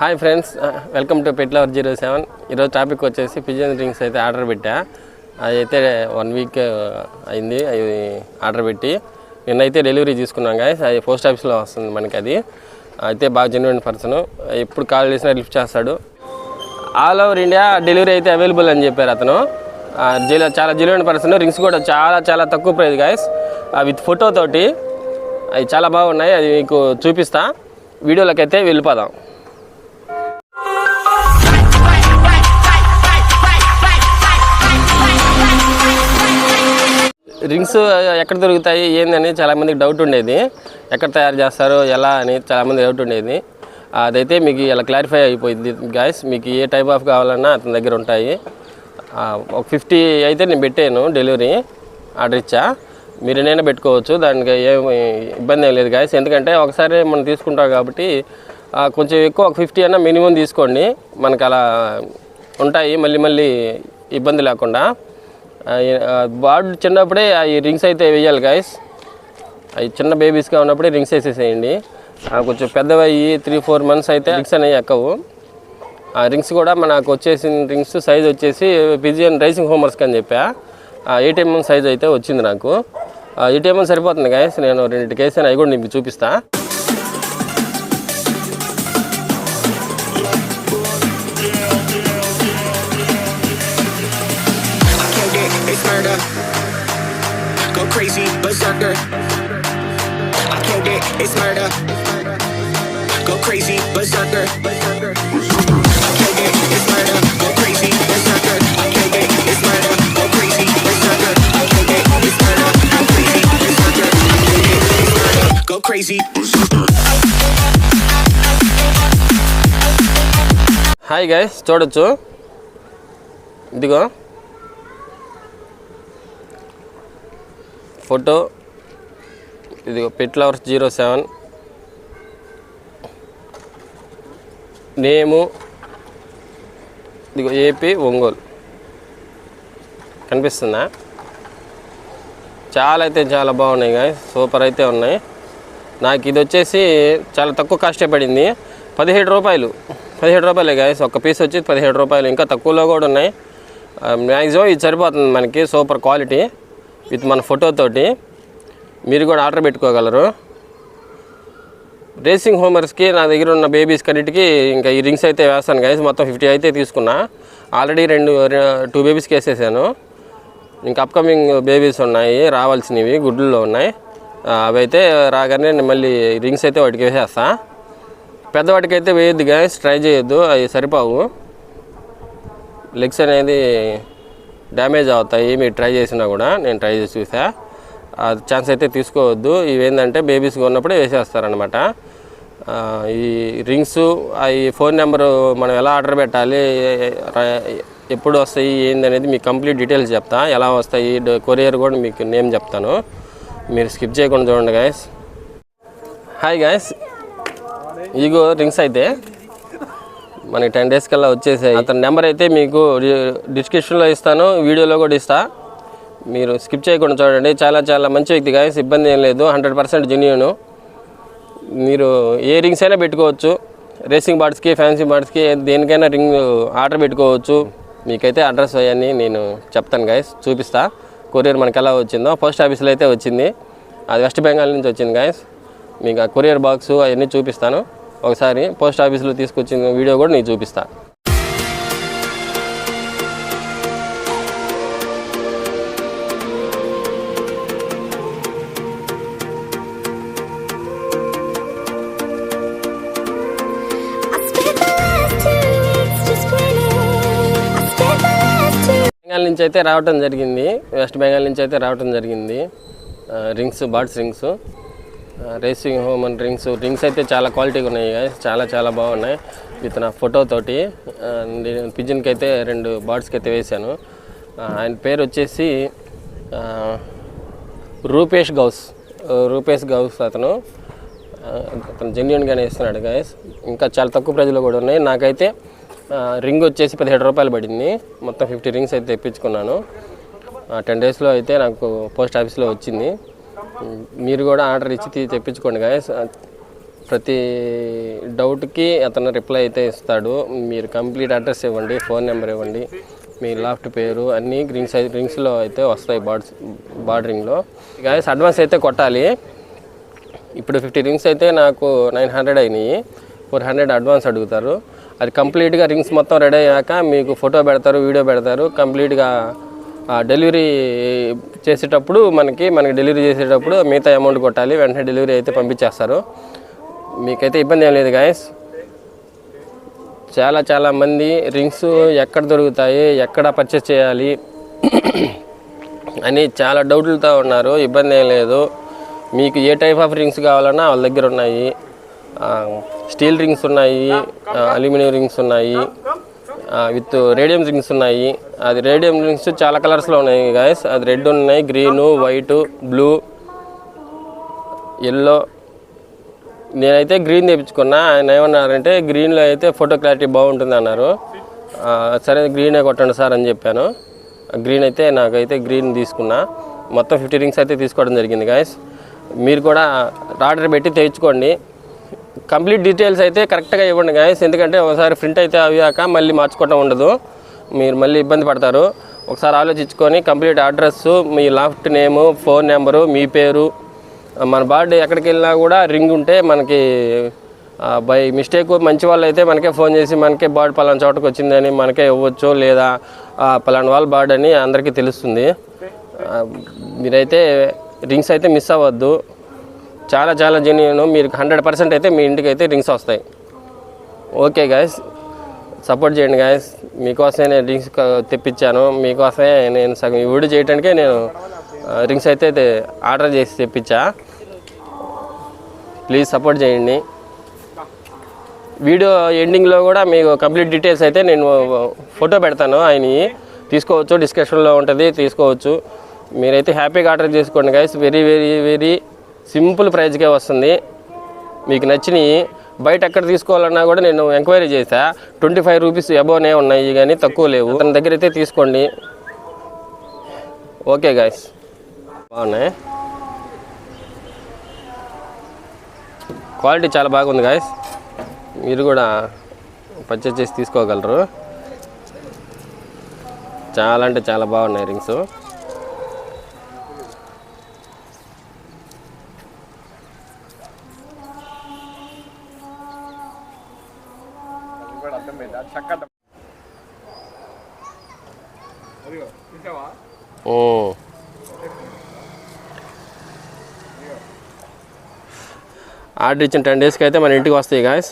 Hi friends welcome to pet lover zero seven ఈరోజు topic వచ్చేసి pigeon drinks అయితే order పెట్టా. అది అయితే వన్ వీక్ అయింది. అది ఆర్డర్ పెట్టి నిన్నైతే డెలివరీ తీసుకున్నాం గాయస్ అది పోస్ట్ ఆఫీస్లో వస్తుంది మనకి అది. అయితే బాగా జెన్యున్ పర్సన్ ఎప్పుడు కాల్ చేసినా లిఫ్ట్ చేస్తాడు. ఆల్ ఓవర్ ఇండియా డెలివరీ అయితే అవైలబుల్ అని చెప్పారు అతను. ఆ, చాలా జెన్యున్ పర్సన్ రింగ్స్ కూడా చాలా చాలా తక్కువ ప్రైస్ గాయస్ విత్ ఫోటోతోటి అవి చాలా బాగున్నాయి. అది మీకు చూపిస్తా. వీడియోలోకి అయితే వెళ్ళిపోదాం. రింగ్స్ ఎక్కడ దొరుకుతాయి ఏందని చాలామందికి డౌట్ ఉండేది. ఎక్కడ తయారు చేస్తారు ఎలా అని చాలామంది డౌట్ ఉండేది. అదైతే మీకు ఇలా క్లారిఫై అయిపోయింది గాయస్ మీకు ఏ టైప్ ఆఫ్ కావాలన్నా అతని దగ్గర ఉంటాయి. ఒక ఫిఫ్టీ అయితే నేను పెట్టాను డెలివరీ ఆర్డర్ ఇచ్చా. మీరు నేనే పెట్టుకోవచ్చు దానికి ఏం ఇబ్బంది ఏం లేదు గాయస్ ఎందుకంటే ఒకసారి మనం తీసుకుంటాం కాబట్టి కొంచెం ఎక్కువ ఒక ఫిఫ్టీ అన్నా మినిమం తీసుకోండి. మనకు అలా ఉంటాయి మళ్ళీ మళ్ళీ ఇబ్బంది లేకుండా. బాడ్ చిన్నప్పుడే ఈ రింగ్స్ అయితే వేయాలి గాయస్ అవి చిన్న బేబీస్గా ఉన్నప్పుడే రింగ్స్ వేసేసేయండి. కొంచెం పెద్దవయ్యి త్రీ ఫోర్ మంత్స్ అయితే రింగ్స్ అనేవి ఎక్కవు. ఆ రింగ్స్ కూడా మనకు వచ్చేసిన రింగ్స్ సైజ్ వచ్చేసి పిజియన్ రైసింగ్ హోమర్స్కి అని చెప్పా. ఏటీఎం సైజ్ అయితే వచ్చింది నాకు. ఏటీఎం సరిపోతుంది గాయస్ నేను రెండింటి కేసు అవి కూడా నీకు చూపిస్తాను crazy, berserker. I killed it, it's murder. Go crazy, berserker. I killed it, it's murder. Go crazy, berserker. I killed it, it's murder. Go crazy, berserker. I killed it, it's murder. Go crazy, berserker. I killed it, it's murder. Go crazy, berserker. Hi guys చూడొచ్చు ఇదిగో ఫోటో. ఇదిగో pet lovers zero seven. Name. ఇదిగో AP Ongole. కనిపిస్తుందా? చాలా అయితే చాలా బాగున్నాయి కానీ సూపర్ అయితే ఉన్నాయి. నాకు ఇది వచ్చేసి చాలా తక్కువ కాస్టే పడింది. పదిహేడు రూపాయలు. పదిహేడు రూపాయలే గాయస్ ఒక పీస్ వచ్చి పదిహేడు రూపాయలు. ఇంకా తక్కువలో కూడా ఉన్నాయి. మ్యాక్సిమం ఇది సరిపోతుంది మనకి. సూపర్ క్వాలిటీ విత్ మన ఫోటోతోటి మీరు కూడా ఆర్డర్ పెట్టుకోగలరు. రేసింగ్ హోమర్స్కి నా దగ్గర ఉన్న బేబీస్ కన్నిటికి ఇంకా ఈ రింగ్స్ అయితే వేస్తాను కానీ మొత్తం ఫిఫ్టీ అయితే తీసుకున్నా. ఆల్రెడీ రెండు టూ బేబీస్కి వేసేసాను. ఇంకా అప్కమింగ్ బేబీస్ ఉన్నాయి రావాల్సినవి గుడ్లలో ఉన్నాయి. అవి అయితే రాగానే నేను మళ్ళీ రింగ్స్ అయితే వాటికి వేసేస్తా. పెద్దవాటికి అయితే వేయద్దు కానీ ట్రై చేయొద్దు అవి సరిపోవు. లెగ్స్ అనేది డ్యామేజ్ అవుతాయి మీరు ట్రై చేసినా కూడా నేను ట్రై చేసి చూసా. ఆ ఛాన్స్ అయితే తీసుకోవద్దు. ఇవేంటంటే బేబీస్గా ఉన్నప్పుడే వేసేస్తారనమాట ఈ రింగ్స్ ఈ ఫోన్ నెంబరు మనం ఎలా ఆర్డర్ పెట్టాలి ఎప్పుడు వస్తాయి ఏందనేది మీకు కంప్లీట్ డీటెయిల్స్ చెప్తా. ఎలా వస్తాయి కొరియర్ కూడా మీకు నేమ్ చెప్తాను. మీరు స్కిప్ చేయకుండా చూడండి గాయస్ హాయ్ గాయస్ ఇగో రింగ్స్ అయితే. మనకి టెన్ డేస్ కల్లా వచ్చేసాయి. అతని నెంబర్ అయితే మీకు డిస్క్రిప్షన్లో ఇస్తాను వీడియోలో కూడా ఇస్తా. మీరు స్కిప్ చేయకుండా చూడండి. చాలా చాలా మంచి వ్యక్తి గాయస్ ఇబ్బంది ఏం లేదు. Hundred percent genuine. మీరు ఏ రింగ్స్ అయినా పెట్టుకోవచ్చు. రేసింగ్ బార్డ్స్కి ఫ్యాన్సీ బార్డ్స్కి దేనికైనా రింగ్ ఆర్డర్ పెట్టుకోవచ్చు. మీకైతే అడ్రస్ అవన్నీ నేను చెప్తాను గాయస్ చూపిస్తా. కొరియర్ మనకి ఎలా వచ్చిందో. పోస్ట్ ఆఫీస్లో అయితే వచ్చింది. అది వెస్ట్ బెంగాల్ నుంచి వచ్చింది గాయస్. మీకు ఆ కొరియర్ బాక్స్ అవన్నీ చూపిస్తాను. ఒకసారి పోస్ట్ ఆఫీస్లో తీసుకొచ్చిన వీడియో కూడా నేను చూపిస్తాను బెంగాల్ నుంచి అయితే రావటం జరిగింది. వెస్ట్ బెంగాల్ నుంచి అయితే రావటం జరిగింది. Rings birds rings. Racing racing and rings rings అయితే చాలా క్వాలిటీగా ఉన్నాయి చాలా చాలా బాగున్నాయి. విత్ నా ఫోటోతోటి అండ్ నేను పిజన్కి అయితే రెండు బర్డ్స్కి అయితే వేశాను. ఆయన పేరు వచ్చేసి రూపేష్ గౌస్. రూపేష్ గౌస్ అతను. అతను జెన్యున్గానే ఇస్తున్నాడు గాయస్ ఇంకా చాలా తక్కువ ప్రైజ్లో కూడా ఉన్నాయి. నాకైతే రింగ్ వచ్చేసి పదిహేడు రూపాయలు పడింది. మొత్తం ఫిఫ్టీ రింగ్స్ అయితే తెప్పించుకున్నాను. టెన్ డేస్లో అయితే నాకు పోస్ట్ ఆఫీస్లో వచ్చింది. మీరు కూడా ఆర్డర్ ఇచ్చి తెప్పించుకోండి గాయస్. ప్రతి డౌట్కి అతను రిప్లై అయితే ఇస్తాడు. మీరు కంప్లీట్ అడ్రస్ ఇవ్వండి ఫోన్ నెంబర్ ఇవ్వండి మీ లాఫ్ట్ పేరు అన్నీ రింగ్స్ అయితే రింగ్స్లో అయితే వస్తాయి బార్డ్స్ బార్డరింగ్లో. గాయస్ అడ్వాన్స్ అయితే కొట్టాలి. ఇప్పుడు ఫిఫ్టీ రింగ్స్ అయితే నాకు నైన్ హండ్రెడ్ అయినాయి. ఫోర్ హండ్రెడ్ అడ్వాన్స్ అడుగుతారు. అది కంప్లీట్గా రింగ్స్ మొత్తం రెడీ అయ్యాక మీకు ఫోటో పెడతారు వీడియో పెడతారు. కంప్లీట్గా డెలివరీ చేసేటప్పుడు మనకి మనకి డెలివరీ చేసేటప్పుడు మిగతా అమౌంట్ కొట్టాలి వెంటనే డెలివరీ అయితే పంపించేస్తారు. మీకైతే ఇబ్బంది ఏం లేదు గాయస్ చాలా చాలా మంది రింగ్స్ ఎక్కడ దొరుకుతాయి ఎక్కడ పర్చేస్ చేయాలి అని చాలా డౌట్లతో ఉన్నారు. ఇబ్బంది ఏం లేదు. మీకు ఏ టైప్ ఆఫ్ రింగ్స్ కావాలన్నా వాళ్ళ దగ్గర ఉన్నాయి. స్టీల్ రింగ్స్ ఉన్నాయి అల్యూమినియం రింగ్స్ ఉన్నాయి. విత్ రేడియం రింగ్స్ ఉన్నాయి. అది రేడియం రింగ్స్ చాలా కలర్స్లో ఉన్నాయి గాయస్ అది రెడ్ ఉన్నాయి గ్రీను వైటు బ్లూ ఎల్లో. నేనైతే గ్రీన్ తెప్పించుకున్నా. ఆయన ఏమన్నారంటే గ్రీన్లో అయితే ఫోటో క్లారిటీ బాగుంటుంది అన్నారు. సరే గ్రీనే కొట్టండి సార్ అని చెప్పాను. గ్రీన్ అయితే నాకైతే గ్రీన్ తీసుకున్నా. మొత్తం ఫిఫ్టీ రింగ్స్ అయితే తీసుకోవడం జరిగింది గాయస్ మీరు కూడా ఆర్డర్ పెట్టి తెచ్చుకోండి కంప్లీట్ డీటెయిల్స్ అయితే కరెక్ట్గా ఇవ్వండి గాయస్ ఎందుకంటే ఒకసారి ప్రింట్ అయితే అవ్వాక మళ్ళీ మార్చుకోవటం ఉండదు. మీరు మళ్ళీ ఇబ్బంది పడతారు. ఒకసారి ఆలోచించుకొని కంప్లీట్ అడ్రస్ మీ లాఫ్ట్ నేము ఫోన్ నెంబరు మీ పేరు మన బర్త్డే ఎక్కడికి వెళ్ళినా కూడా రింగ్ ఉంటే మనకి బై మిస్టేక్ మంచి వాళ్ళు అయితే మనకే ఫోన్ చేసి మనకే బర్డ్ పలానా చోటకు వచ్చిందని మనకే ఇవ్వచ్చు లేదా ఆ, పలానా వాళ్ళ బర్డ్ అని అందరికీ తెలుస్తుంది. మీరైతే రింగ్స్ అయితే మిస్ అవ్వద్దు. చాలా చాలా జెన్యున్ మీరు హండ్రెడ్ పర్సెంట్ అయితే మీ ఇంటికి అయితే రింగ్స్ వస్తాయి. ఓకే గాయస్ సపోర్ట్ చేయండి గాయస్ మీకోసమే నేను రింగ్స్ తెప్పించాను. మీకోసమే నేను సగం ఈ వీడియో చేయడానికే నేను రింగ్స్ అయితే ఆర్డర్ చేసి తెప్పించా. ప్లీజ్ సపోర్ట్ చేయండి. వీడియో ఎండింగ్లో కూడా మీకు కంప్లీట్ డీటెయిల్స్ అయితే నేను ఫోటో పెడతాను ఆయన తీసుకోవచ్చు డిస్కషన్లో ఉంటుంది తీసుకోవచ్చు. మీరైతే హ్యాపీగా ఆర్డర్ చేసుకోండి guys very very very simple ప్రైజ్కే వస్తుంది. మీకు నచ్చినవి బయట ఎక్కడ తీసుకోవాలన్నా కూడా నేను ఎంక్వైరీ చేశా. ట్వంటీ ఫైవ్ రూపీస్ అబోనే ఉన్నాయి కానీ తక్కువ లేవు. తన దగ్గర అయితే తీసుకోండి. Okay guys. బాగున్నాయి? క్వాలిటీ చాలా బాగుంది గాయస్. మీరు కూడా పర్చేస్ చేసి తీసుకోగలరు. చాలా అంటే చాలా బాగున్నాయి రింగ్స్. ఓ. ఆర్డర్ ఇచ్చిన టెన్ డేస్కి అయితే మన ఇంటికి వస్తాయి గాయస్